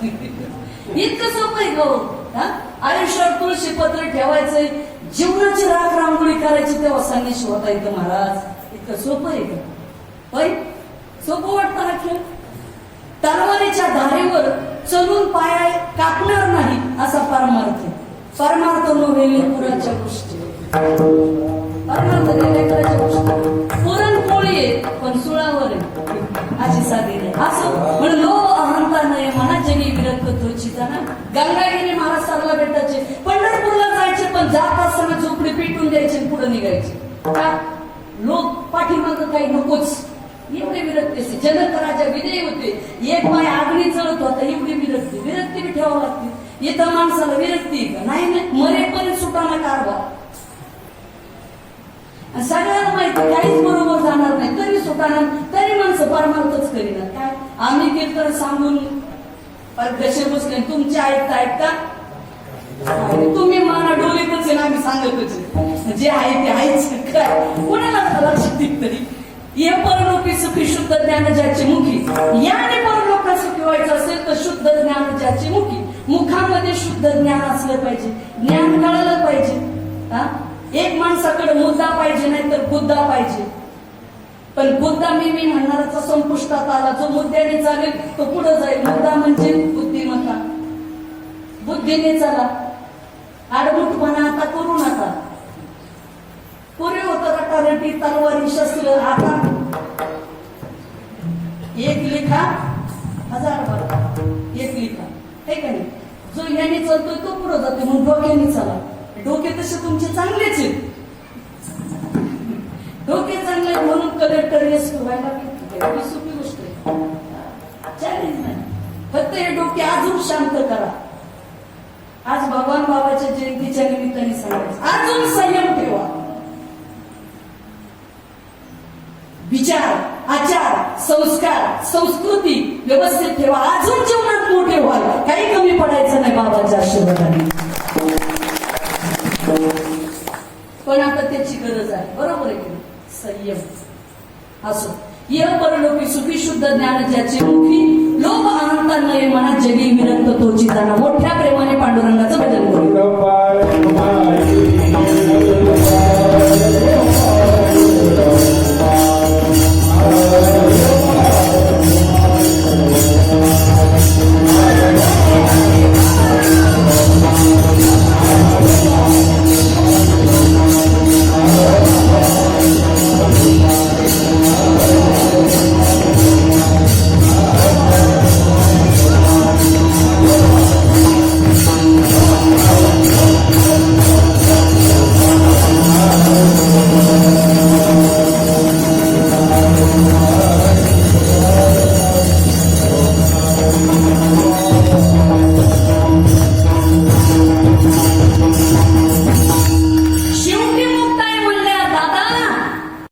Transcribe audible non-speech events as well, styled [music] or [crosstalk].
[laughs] इतकं सोपं आहे गो. आयुष्यात तुळशी पत्र ठेवायचंय. जीवनाची राख रांगोळी करायची तेव्हा संन्याशी होता येतं महाराज. इतकं सोपं आहे का होय? सोपं वाटतं हा खेळ तलवारीच्या धारेवर चलून पाया कापणार नाही असा परमार्थ परमार्थ नव्हे लेकराच्या गोष्टी. परमार्थ लेकराच्या गोष्टी. पुरणपोळी आहे पण सुळावर आहे. अशी साधी असं. म्हणून गंगागिरी महाराष्ट्राला भेटायचे. पंढरपूरला जायचे पण जात असताना झोपडी पेटून द्यायचे पुढे निघायचे. का? लोक पाठीमाग काही नकोच. एवढे विरक्ती असते. जनक राजा विजयी होते. एक माय आगणी चढत होता एवढी विरक्ती विरक्ती बी ठेवावं लागते. इथं माणसाला विरक्ती का? नाही मरेपर्यंत सुटाना कारभार. आणि सगळ्यांना माहिती काहीच बरोबर जाणार नाही. तरी सुटाणार तरी माणसं परमार्थच करीना. काय? आम्ही कीर्तन सांगून पर कसे बसले तुमचे ऐकता ऐकता तुम्ही मला डोलीतच आहे ना आम्ही सांगतच जे आहे ते आहेच काय? कोणाला लक्षात येत तरी? ये परलोकी सुखी शुद्ध ज्ञान ज्याची मुखी. याने परलोका सुखी व्हायचं असेल तर शुद्ध ज्ञान ज्याची मुखी. मुखामध्ये शुद्ध ज्ञान असलं पाहिजे. ज्ञान कळालं पाहिजे. हा? एक माणसाकडे मुद्दा पाहिजे नाही तर बुद्धा पाहिजे. पण बुद्धा मी मी म्हणणाराचा संपुष्टात आला. जो मुद्द्याने चालेल तो पुढे जाईल. म्हणजे बुद्धिमत्ता. बुद्धीने चला. आडमुठपणा आता करू नका. पुरे होतं रटारटी तलवारी शस्त्र आता? एक लिखा हजार बारा. एक लिखा. हे का नाही? जो याने चालतोय तो पुढे जातो म्हणून डोक्याने चला. डोके तसे तुमचे चांगलेच आहेत. डोके चांगले म्हणून कलेक्टर एस व्हायला सोपी गोष्ट आहे. फक्त डोके अजून शांत करा. आज भगवान बाबाच्या जयंतीच्या निमित्ताने सांगायचं. अजून संयम ठेवा. विचार आचार संस्कार संस्कृती व्यवस्थित ठेवा. अजून जीवनात मोठे व्हाल. काही कमी पडायचं नाही बाबाच्या आशीर्वादाने. पण आता त्याची गरज आहे. बरोबर आहे की संयम. असो. ये परलोकी सुखी शुद्ध ज्ञान ज्याचे मुखी बनले मनात जगी तो चिताना मोठ्या प्रेमाने पांडुरंगाचं भजन